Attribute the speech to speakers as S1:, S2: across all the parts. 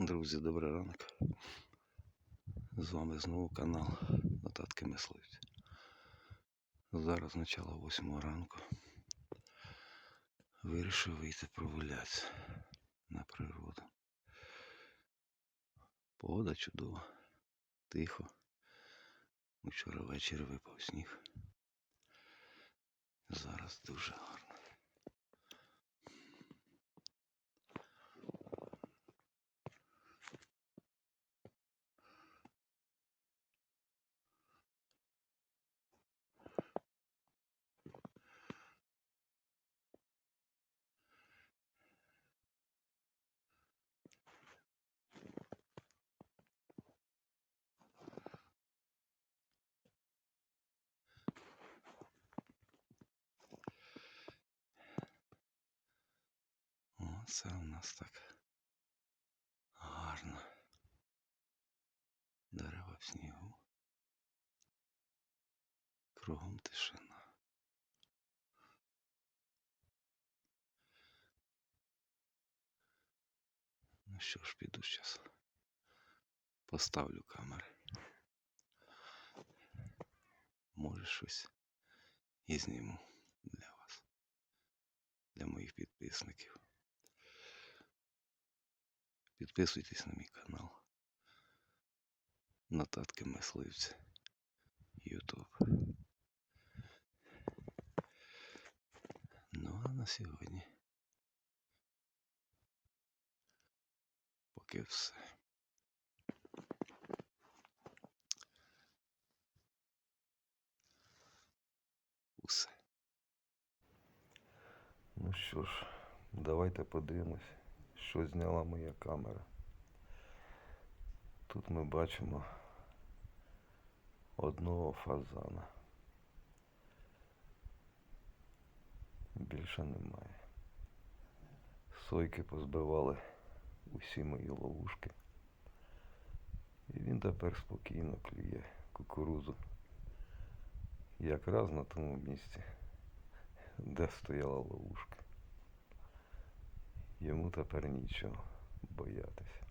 S1: Друзі, добрий ранок. З вами знову канал Нотатки Мисливця. Зараз начало 8 ранку. Вирішив вийти прогулятися на природу. Погода чудова, тихо. Вчора ввечері випав сніг. Зараз дуже гарно. Оце у нас так гарно. Дерева в снігу. Кругом тишина. Ну що ж, піду зараз. Поставлю камери. Може щось і зніму для вас, для моїх підписників. Підписуйтесь на мій канал. Нотатки мисливця. Ютуб. Ну а на сьогодні. Поки все. Усе.
S2: Ну що ж, давайте подивимось, Що зняла моя камера. Тут ми бачимо одного фазана. Більше немає. Сойки позбивали усі мої ловушки. І він тепер спокійно клює кукурузу. Якраз на тому місці, де стояла ловушка. Йому тепер нічого боятися.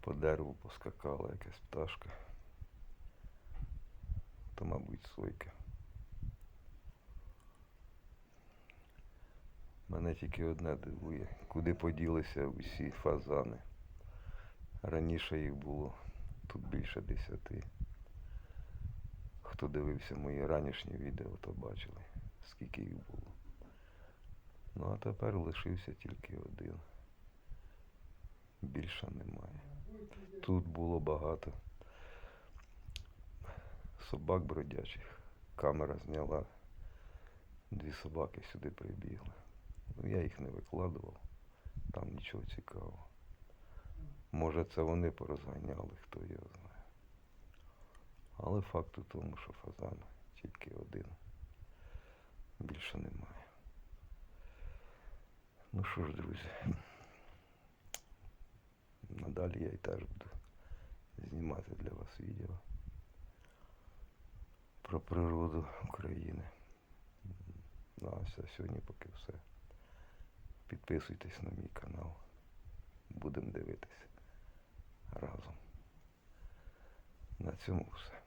S2: По дереву поскакала якась пташка. То, мабуть, сойка. Мене тільки одне дивує, куди поділися усі фазани. Раніше їх було тут більше десяти. Хто дивився мої ранішні відео, то бачили, скільки їх було. Ну а тепер лишився тільки один. Більше немає. Тут було багато собак бродячих. Камера зняла. Дві собаки сюди прибігли. Ну, я їх не викладував. Там нічого цікавого. Може це вони порозганяли, хто його знає. Але факт у тому, що фазан тільки один. Більше немає. Ну що ж, друзі, надалі я і теж буду знімати для вас відео про природу України. Ну, а сьогодні поки все. Підписуйтесь на мій канал. Будемо дивитися разом. На цьому все.